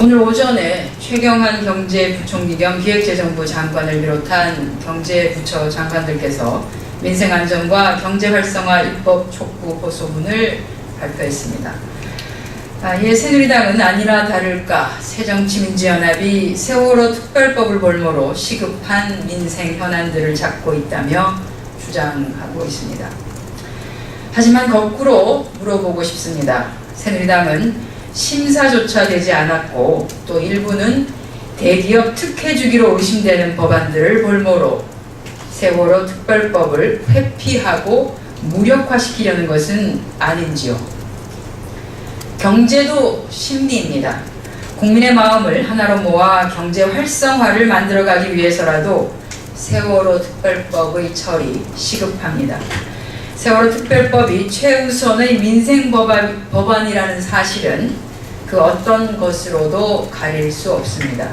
오늘 오전에 최경환 경제부총리 겸 기획재정부 장관을 비롯한 경제부처 장관들께서 민생안전과 경제활성화 입법 촉구 호소문을 발표했습니다. 아, 이에 새누리당은 아니나 다를까 새정치민주연합이 세월호 특별법을 볼모로 시급한 민생 현안들을 잡고 있다며 주장하고 있습니다. 하지만 거꾸로 물어보고 싶습니다. 새누리당은 심사조차 되지 않았고 또 일부는 대기업 특혜 주기로 의심되는 법안들을 볼모로 세월호 특별법을 회피하고 무력화시키려는 것은 아닌지요. 경제도 심리입니다. 국민의 마음을 하나로 모아 경제 활성화를 만들어가기 위해서라도 세월호 특별법의 처리 시급합니다. 세월호 특별법이 최우선의 민생 법안, 법안이라는 사실은 그 어떤 것으로도 가릴 수 없습니다.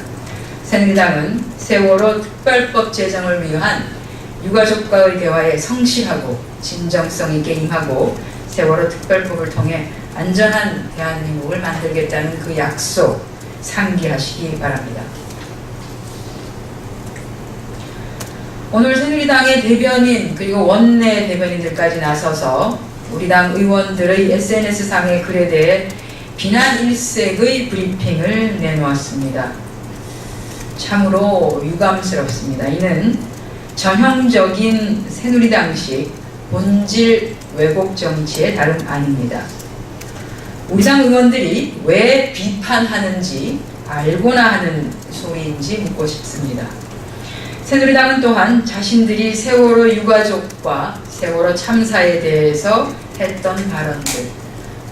새누리당은 세월호 특별법 제정을 위한 유가족과의 대화에 성실하고 진정성 있게 임하고 세월호 특별법을 통해 안전한 대한민국을 만들겠다는 그 약속 상기하시기 바랍니다. 오늘 새누리당의 대변인 그리고 원내 대변인들까지 나서서 우리 당 의원들의 SNS상의 글에 대해 비난 일색의 브리핑을 내놓았습니다. 참으로 유감스럽습니다. 이는 전형적인 새누리당식 본질 왜곡 정치의 다름 아닙니다. 우리 당 의원들이 왜 비판하는지 알고나 하는 소리인지 묻고 싶습니다. 새누리당은 또한 자신들이 세월호 유가족과 세월호 참사에 대해서 했던 발언들,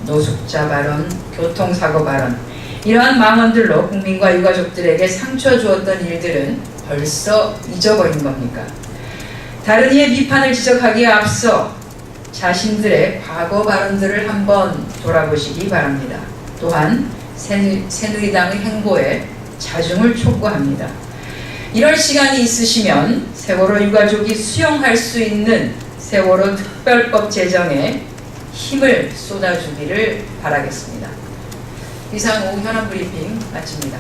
노숙자 발언, 교통사고 발언, 이러한 망언들로 국민과 유가족들에게 상처 주었던 일들은 벌써 잊어버린 겁니까? 다른 이의 비판을 지적하기에 앞서 자신들의 과거 발언들을 한번 돌아보시기 바랍니다. 또한 새누- 새누리당의 행보에 자중을 촉구합니다. 이럴 시간이 있으시면 세월호 유가족이 수용할 수 있는 세월호 특별법 제정에 힘을 쏟아주기를 바라겠습니다. 이상 오후 현안 브리핑 마칩니다.